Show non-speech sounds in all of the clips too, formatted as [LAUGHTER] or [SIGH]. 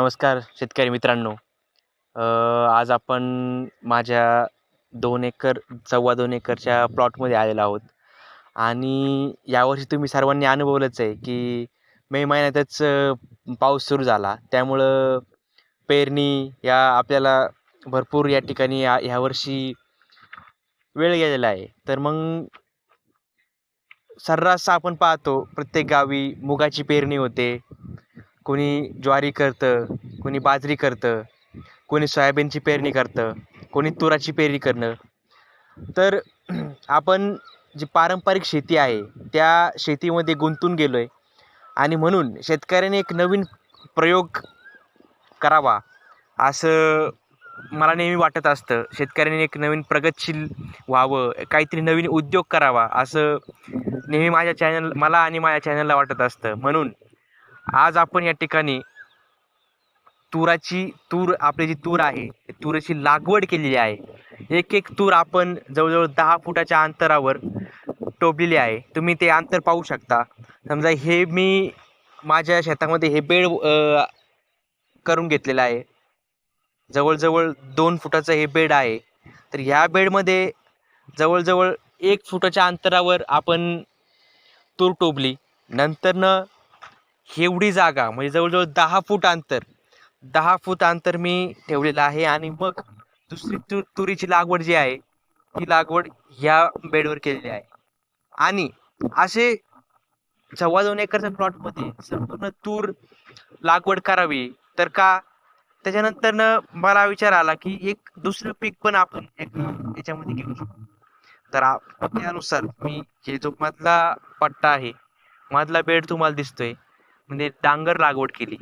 नमस्कार शेतकरी मित्रांनो. आज आपण माझ्या दोन एकर सव्वा दोन एकरच्या प्लॉटमध्ये आलेलो आहोत. आणि यावर्षी तुम्ही सर्वांनी अनुभवलंच आहे की मे महिन्यातच पाऊस सुरू झाला. त्यामुळं पेरणी या आपल्याला भरपूर या ठिकाणी या ह्यावर्षी वेळ गेलेला आहे. तर मग सर्रास आपण पाहतो प्रत्येक गावी मुगाची पेरणी होते. कोणी ज्वारी करतं कोणी बाजरी करतं कोणी सोयाबीनची पेरणी करतं कोणी तुराची पेरणी करणं. तर [CLEARS THROAT] आपण जी पारंपरिक शेती आहे त्या शेतीमध्ये गुंतून गेलो आहे आणि म्हणून शेतकऱ्याने एक नवीन प्रयोग करावा असं मला नेहमी वाटत असतं. शेतकऱ्याने एक नवीन प्रगतशील व्हावं काहीतरी नवीन उद्योग करावा असं नेहमी माझ्या चॅनल मला आणि माझ्या चॅनलला वाटत असतं. म्हणून आज आपण या ठिकाणी तुराची तूर आपली जी तूर आहे तुराची लागवड केलेली आहे. एक एक तूर आपण जवळजवळ दहा फुटाच्या अंतरावर टोपलेली आहे. तुम्ही ते अंतर पाहू शकता. समजा हे मी माझ्या शेतामध्ये हे बेड करून घेतलेलं आहे. जवळजवळ दोन फुटाचं हे बेड आहे. तर ह्या बेडमध्ये जवळजवळ एक फुटाच्या अंतरावर आपण तूर टोबली नंतरनं एवढी जागा म्हणजे जवळजवळ दहा फूट अंतर. दहा फूट अंतर मी ठेवलेलं आहे आणि मग दुसरी तु तुरीची लागवड जी आहे ती लागवड ह्या बेडवर केलेली आहे. आणि असे सव्वा दोन एकरच्या प्लॉटमध्ये संपूर्ण तूर लागवड करावी तर का? त्याच्यानंतर मला विचार आला की एक दुसरं पीक पण आपण एक याच्यामध्ये घेऊ शकतो तर त्यानुसार मी हे जो मधला पट्टा आहे मधला बेड तुम्हाला दिसतोय म्हणजे डांगर लागवड केली.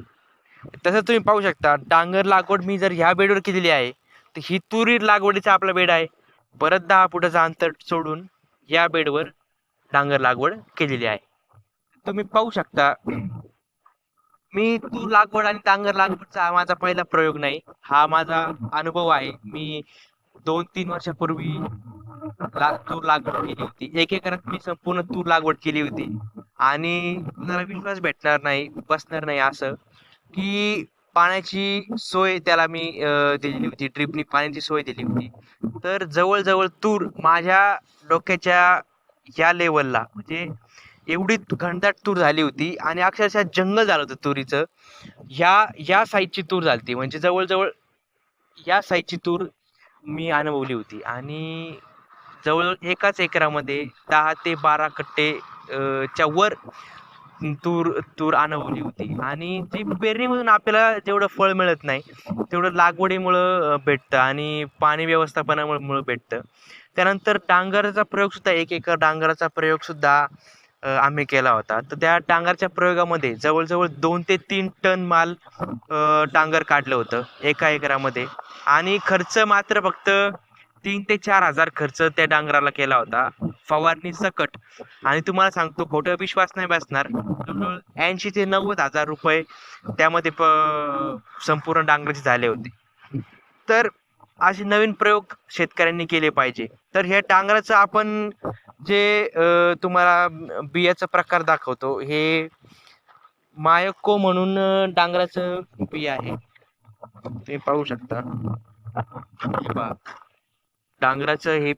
तसंच तुम्ही पाहू शकता डांगर लागवड मी जर ह्या बेडवर केलेली आहे तर ही तुरी लागवडीचा आपला बेड आहे. परत दहा फुटाचं अंतर सोडून या बेडवर डांगर लागवड केलेली आहे. तुम्ही पाहू शकता मी तूर लागवड आणि डांगर लागवडचा हा माझा पहिला प्रयोग नाही. हा माझा अनुभव आहे. मी दोन तीन वर्षापूर्वी तूर लागवड केली होती. एक एकरात मी संपूर्ण तूर लागवड केली होती. आणि कुणाला विश्वास भेटणार नाही बसणार नाही असं. की पाण्याची सोय त्याला मी दिलेली होती ड्रिपनी पाण्याची सोय दिली होती. तर जवळजवळ तूर माझ्या डोक्याच्या या लेवलला म्हणजे एवढी घनदाट तूर झाली होती आणि अक्षरशः जंगल झालं होतं तुरीचं. ह्या या साईजची तूर झाली होती म्हणजे जवळजवळ या साईजची तूर मी अनुभवली होती. आणि जवळजवळ एकाच एकरामध्ये दहा ते बारा कट्टे च्या वर तूर तूर अनुभवली होती. आणि ती पेरणीमधून आपल्याला जेवढं फळ मिळत नाही तेवढं लागवडीमुळं भेटतं आणि पाणी व्यवस्थापनामुळे भेटतं. त्यानंतर डांगराचा प्रयोगसुद्धा एक एकर डांगराचा प्रयोगसुद्धा आम्ही केला होता. तर त्या डांगरच्या प्रयोगामध्ये जवळजवळ दोन ते तीन टन माल डांगर काढलं होतं एका एकरामध्ये. आणि खर्च मात्र फक्त तीन ते चार हजार खर्च त्या डांगराला केला होता. फवारणी सकट. आणि तुम्हाला सांगतो खोटं विश्वास नाही बसणार. ऐंशी ते नव्वद हजार रुपये त्यामध्ये प संपूर्ण डांगराचे झाले होते. तर असे नवीन प्रयोग शेतकऱ्यांनी केले पाहिजे. तर ह्या डांगराचं आपण जे तुम्हाला बियाचा प्रकार दाखवतो हे मायको म्हणून डांगराचं बिया आहे. ते पाहू शकता. हे डांगराचं हे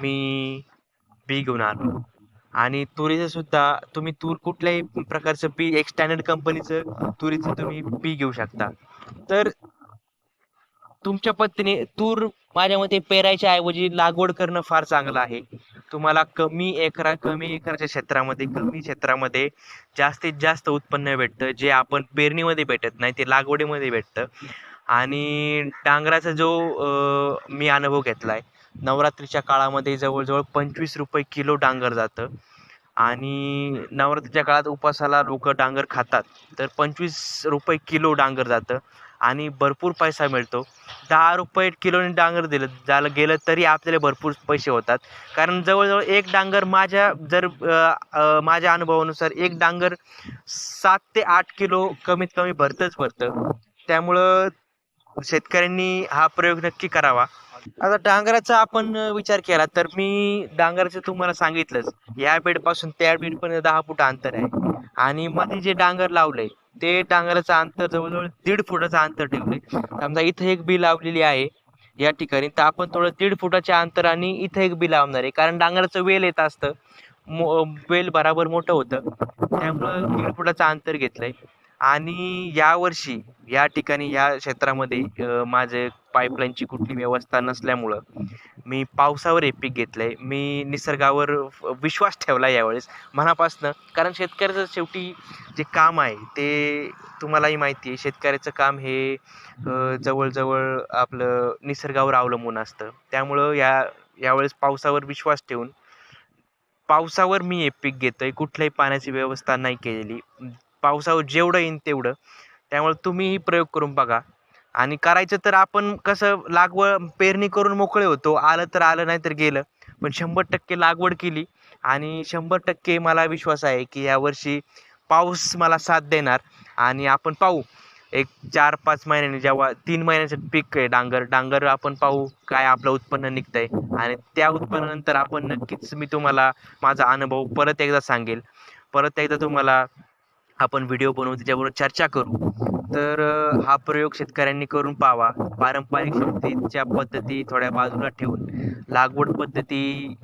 मी बी घेऊन आलो आणि तुरीचं सुद्धा तुम्ही तूर कुठल्याही प्रकारचं बी एक स्टँडर्ड कंपनीचं तुरीचं तुम्ही बी घेऊ शकता. तर तुमच्या पद्धतीने तूर माझ्या मते पेरायच्या ऐवजी लागवड करणं फार चांगलं आहे. तुम्हाला कमी एकरा कमी एकराच्या क्षेत्रामध्ये कमी क्षेत्रामध्ये जास्तीत जास्त उत्पन्न भेटतं जे आपण पेरणीमध्ये भेटत नाही ते लागवडीमध्ये भेटतं. आणि डांगराचा जो मी अनुभव घेतला आहे नवरात्रीच्या काळामध्ये जवळजवळ पंचवीस रुपये किलो डांगर जातं. आणि नवरात्रीच्या काळात उपासाला लोक डांगर खातात तर पंचवीस रुपये किलो डांगर जातं. आणि भरपूर पैसा मिळतो. दहा रुपये किलोने डांगर दिलं झालं गेलं तरी आपल्याला भरपूर पैसे होतात. कारण जवळजवळ एक डांगर माझ्या जर माझ्या अनुभवानुसार एक डांगर सात ते आठ किलो कमीत कमी भरतंच भरतं. त्यामुळं शेतकऱ्यांनी हा प्रयोग नक्की करावा. आता डांगराचा आपण विचार केला तर मी डांगराचं तुम्हाला सांगितलंच. या बेडपासून त्या बेडपर्यंत दहा फूट अंतर आहे. आणि मध्ये जे डांगर लावलंय ते डांगराचं अंतर जवळजवळ दीड फुटाचं अंतर ठेवलंय. समजा इथं एक बी लावलेली आहे या ठिकाणी तर आपण थोडं दीड फुटाच्या अंतराने इथं एक बी लावणार आहे. कारण डांगराचं वेल येत असतं. वेल बराबर मोठं होतं. त्यामुळं दीड फुटाचं अंतर घेतलंय. आणि यावर्षी या ठिकाणी या क्षेत्रामध्ये माझे पाईपलाईनची कुठली व्यवस्था नसल्यामुळं मी पावसावर हे पीक आहे मी निसर्गावर विश्वास ठेवला यावेळेस मनापासनं. कारण शेतकऱ्याचं शेवटी जे काम आहे ते तुम्हालाही माहिती आहे शेतकऱ्याचं काम हे जवळजवळ आपलं निसर्गावर अवलंबून असतं. त्यामुळं या यावेळेस पावसावर विश्वास ठेवून पावसावर मी हे पीक घेतो आहे कुठल्याही पाण्याची व्यवस्था नाही केलेली. पावसावर जेवढं येईन तेवढं. त्यामुळे तुम्हीही प्रयोग करून बघा. आणि करायचं तर आपण कसं लागवड पेरणी करून मोकळे होतो. आलं तर आलं नाही तर गेलं. पण शंभर टक्के लागवड केली. आणि शंभर टक्के मला विश्वास आहे की यावर्षी पाऊस मला साथ देणार. आणि आपण पाहू. एक चार पाच महिन्याने जेव्हा तीन महिन्याचं पीक आहे डांगर डांगर आपण पाहू काय आपलं उत्पन्न निघतंय. आणि त्या उत्पन्नानंतर आपण नक्कीच मी तुम्हाला माझा अनुभव परत एकदा सांगेल. परत एकदा तुम्हाला आपण व्हिडिओ बनवू त्याच्याबरोबर चर्चा करू. तर हा प्रयोग शेतकऱ्यांनी करून पावा पारंपरिक शेतीच्या पद्धती थोड्या बाजूला ठेवून लागवड पद्धती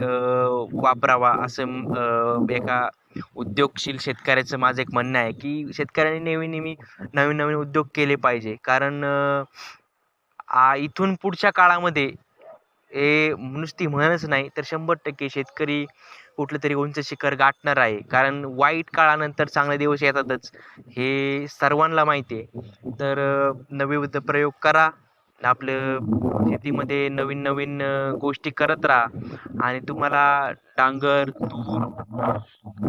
वापरावा असं एका उद्योगशील शेतकऱ्याचं माझं एक म्हणणं आहे की शेतकऱ्यांनी नेहमी नेहमी नवीन नवीन उद्योग केले पाहिजे. कारण आ इथून पुढच्या काळामध्ये हे नुसती म्हणच नाही तर शंभर टक्के शेतकरी कुठलं तरी उंच शिखर गाठणार आहे. कारण वाईट काळानंतर चांगले दिवस येतातच. हे सर्वांना माहिती आहे. तर नवीविध नवीन प्रयोग करा. आपलं शेतीमध्ये नवीन नवीन गोष्टी करत राहा. आणि तुम्हाला डांगर तूर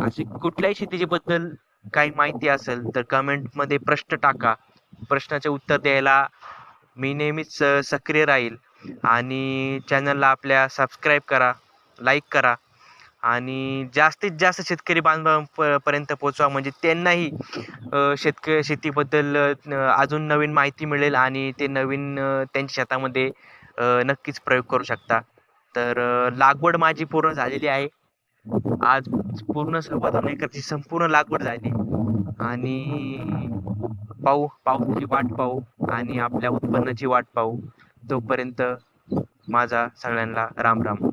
अशी कुठल्याही शेतीच्या बद्दल काही माहिती असेल तर कमेंटमध्ये प्रश्न टाका. प्रश्नाचे उत्तर द्यायला मी नेहमीच सक्रिय राहील. आणि चॅनलला आपल्या सबस्क्राईब करा लाईक करा. आणि जास्तीत जास्त शेतकरी बांधवांप पर्यंत पोचवा म्हणजे त्यांनाही शेतक शेतीबद्दल अजून नवीन माहिती मिळेल आणि ते नवीन त्यांच्या शेतामध्ये नक्कीच प्रयोग करू शकता. तर लागवड माझी पूर्ण झालेली आहे. आज पूर्ण सव्वा एकरची संपूर्ण लागवड झाली. आणि पाहू पाऊची वाट पाहू आणि आपल्या उत्पन्नाची वाट पाहू. तोपर्यंत माझा सगळ्यांना राम राम